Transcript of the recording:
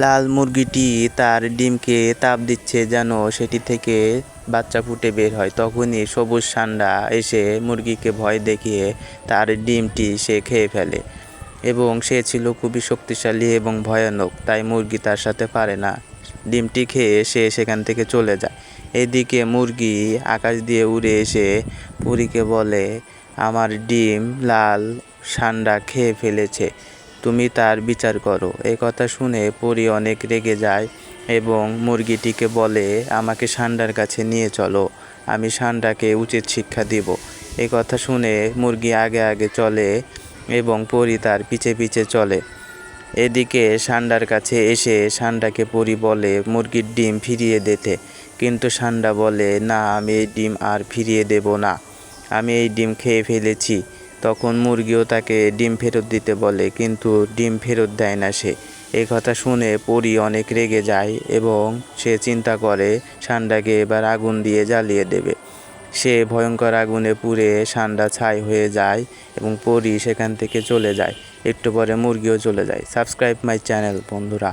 লাল মুরগিটি তার ডিমকে তাপ দিচ্ছে যেন সেটি থেকে বাচ্চা ফুটে বের হয়। তখনই সবুজ সান্ডা এসে মুরগিকে ভয় দেখিয়ে তার ডিমটি সে খেয়ে ফেলে এবং সে ছিল খুবই শক্তিশালী এবং ভয়ানক, তাই মুরগি তার সাথে পারে না। ডিমটি খেয়ে সে সেখান থেকে চলে যায়। এদিকে মুরগি আকাশ দিয়ে উড়ে এসে পুরীকে বলে, আমার ডিম লাল সান্ডা খেয়ে ফেলেছে। তুমি তার বিচার করো। এই কথা শুনে পরি অনেক রেগে যায় এবং মুরগিটিকে বলে, আমাকে সান্ডার কাছে নিয়ে চলো। আমি সান্ডাকে উচিত শিক্ষা দিব। এই কথা শুনে মুরগি আগে আগে চলে এবং পরি তার পিছে পিছে চলে। এদিকে সান্ডার কাছে এসে সান্ডাকে পরি বলে, মুরগির ডিম ফিরিয়ে দিতে। কিন্তু সান্ডা বলে, না, আমি এই ডিম আর ফিরিয়ে দেব না। আমি এই ডিম খেয়ে ফেলেছি। তখন মুরগিও তাকে ডিম ফেরত দিতে বলে, কিন্তু ডিম ফেরত দেয় না সে। এই কথা শুনে পরি অনেক রেগে যায় এবং সে চিন্তা করে, সান্ডাকে এবার আগুন দিয়ে জ্বালিয়ে দেবে। সে ভয়ঙ্কর আগুনে পুড়ে সান্ডা ছাই হয়ে যায় এবং পরি সেখান থেকে চলে যায়। একটু পরে মুরগিও চলে যায়। সাবস্ক্রাইব মাই চ্যানেল, বন্ধুরা।